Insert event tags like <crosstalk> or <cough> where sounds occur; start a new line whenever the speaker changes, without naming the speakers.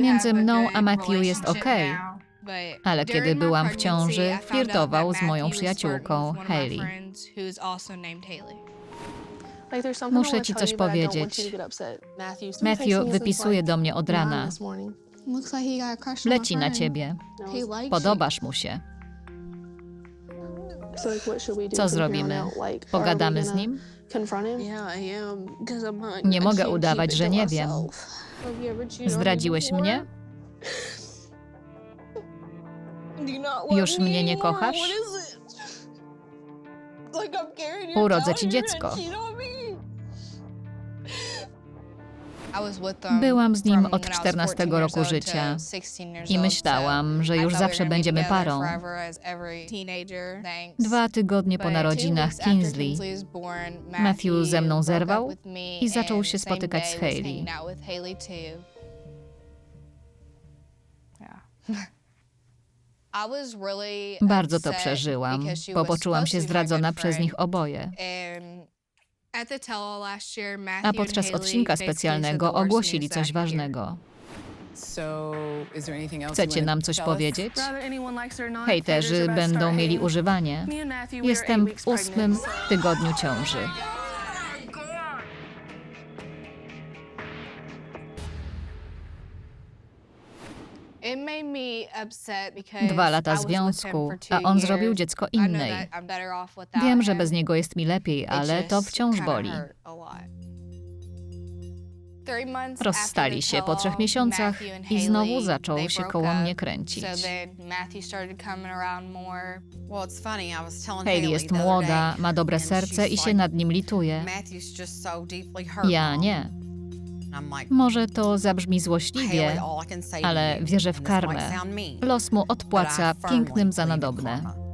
Między mną a Matthew jest okej, ale kiedy byłam w ciąży, flirtował z moją przyjaciółką, Hailey.
Muszę ci coś powiedzieć.
Matthew wypisuje do mnie od rana. Leci na ciebie. Podobasz mu się. Co zrobimy? Pogadamy z nim?
Nie mogę udawać, że nie wiem.
Zdradziłeś mnie? <laughs> Już mnie nie kochasz? Urodzę ci dziecko. Byłam z nim od 14 roku życia i myślałam, że już zawsze będziemy parą. Dwa tygodnie po narodzinach Kingsley, Matthew ze mną zerwał i zaczął się spotykać z Hailey. <laughs> Bardzo to przeżyłam, bo poczułam się zdradzona przez nich oboje. A podczas odcinka specjalnego ogłosili coś ważnego. Chcecie nam coś powiedzieć? Hejterzy będą mieli używanie. Jestem w ósmym tygodniu ciąży. Dwa lata związku, a on zrobił dziecko innej. Wiem, że bez niego jest mi lepiej, ale to wciąż boli. Rozstali się po trzech miesiącach i znowu zaczął się koło mnie kręcić. Hailey jest młoda, ma dobre serce i się nad nim lituje. Ja nie. Może to zabrzmi złośliwie, ale wierzę w karmę. Los mu odpłaca pięknym za nadobne.